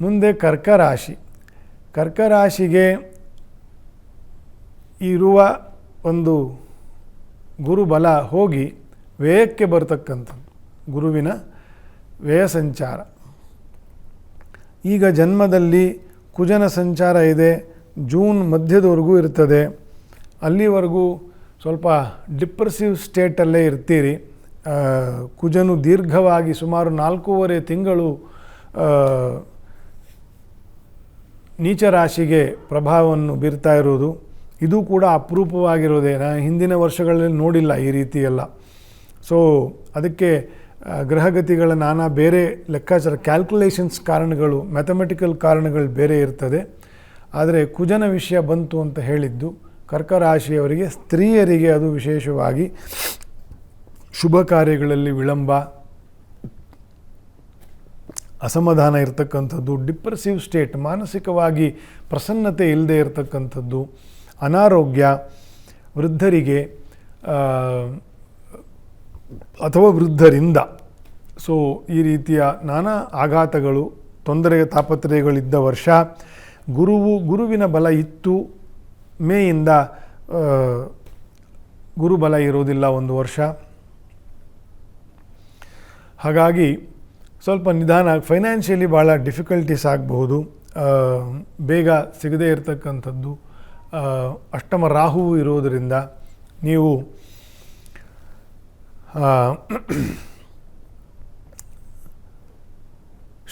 ಮುಂದೆ ಕರ್ಕರಾಶಿ. ಕರ್ಕರಾಶಿಗೆ ಕರ್ಕ ರಾಶಿಗೆ ಇರುವ ಒಂದು ಗುರುಬಲ ಹೋಗಿ ವ್ಯಯಕ್ಕೆ ಬರತಕ್ಕಂಥದ್ದು. ಗುರುವಿನ ವ್ಯಯ ಸಂಚಾರ ಈಗ ಜನ್ಮದಲ್ಲಿ ಕುಜನ ಸಂಚಾರ ಇದೆ. ಜೂನ್ ಮಧ್ಯದವರೆಗೂ ಇರ್ತದೆ. ಅಲ್ಲಿವರೆಗೂ ಸ್ವಲ್ಪ ಡಿಪ್ರೆಸಿವ್ ಸ್ಟೇಟಲ್ಲೇ ಇರ್ತೀರಿ. ಕುಜನು ದೀರ್ಘವಾಗಿ ಸುಮಾರು ನಾಲ್ಕೂವರೆ ತಿಂಗಳು ನೀಚ ರಾಶಿಗೆ ಪ್ರಭಾವವನ್ನು ಬೀರ್ತಾ ಇರೋದು ಇದು ಕೂಡ ಅಪರೂಪವಾಗಿರೋದೇ ನಾನು ಹಿಂದಿನ ವರ್ಷಗಳಲ್ಲಿ ನೋಡಿಲ್ಲ ಈ ರೀತಿಯೆಲ್ಲ. ಸೊ ಅದಕ್ಕೆ ಗ್ರಹಗತಿಗಳ ನಾನಾ ಬೇರೆ ಲೆಕ್ಕಾಚಾರ ಕ್ಯಾಲ್ಕುಲೇಷನ್ಸ್ ಕಾರಣಗಳು ಮ್ಯಾಥಮೆಟಿಕಲ್ ಕಾರಣಗಳು ಬೇರೆ ಇರ್ತದೆ. ಆದರೆ ಕುಜನ ವಿಷಯ ಬಂತು ಅಂತ ಹೇಳಿದ್ದು ಕರ್ಕ ರಾಶಿಯವರಿಗೆ ಸ್ತ್ರೀಯರಿಗೆ ಅದು ವಿಶೇಷವಾಗಿ ಶುಭ ಕಾರ್ಯಗಳಲ್ಲಿ ವಿಳಂಬ ಅಸಮಾಧಾನ ಇರತಕ್ಕಂಥದ್ದು, ಡಿಪ್ರೆಸಿವ್ ಸ್ಟೇಟ್, ಮಾನಸಿಕವಾಗಿ ಪ್ರಸನ್ನತೆ ಇಲ್ಲದೆ ಇರತಕ್ಕಂಥದ್ದು, ಅನಾರೋಗ್ಯ, ವೃದ್ಧರಿಗೆ ಅಥವಾ ವೃದ್ಧರಿಂದ. ಸೊ ಈ ರೀತಿಯ ನಾನಾ ಆಘಾತಗಳು, ತೊಂದರೆ, ತಾಪತ್ರಯಗಳಿದ್ದ ವರ್ಷ, ಗುರುವು, ಗುರುವಿನ ಬಲ ಇತ್ತು. ಮೇಯಿಂದ ಗುರುಬಲ ಇರೋದಿಲ್ಲ ಒಂದು ವರ್ಷ. ಹಾಗಾಗಿ ಸ್ವಲ್ಪ ನಿಧಾನ ಫೈನಾನ್ಷಿಯಲಿ ಭಾಳ ಡಿಫಿಕಲ್ಟೀಸ್ ಆಗಬಹುದು. ಬೇಗ ಸಿಗದೇ ಇರತಕ್ಕಂಥದ್ದು ಅಷ್ಟಮ ರಾಹು ಇರೋದರಿಂದ ನೀವು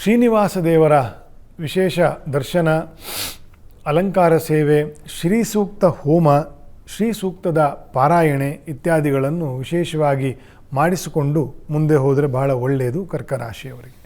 ಶ್ರೀನಿವಾಸ ದೇವರ ವಿಶೇಷ ದರ್ಶನ, ಅಲಂಕಾರ ಸೇವೆ, ಶ್ರೀ ಸೂಕ್ತ ಹೋಮ, ಶ್ರೀ ಸೂಕ್ತದ ಪಾರಾಯಣೆ ಇತ್ಯಾದಿಗಳನ್ನು ವಿಶೇಷವಾಗಿ ಮಾಡಿಸಿಕೊಂಡು ಮುಂದೆ ಹೋದರೆ ಬಹಳ ಒಳ್ಳೆಯದು ಕರ್ಕ ರಾಶಿಯವರಿಗೆ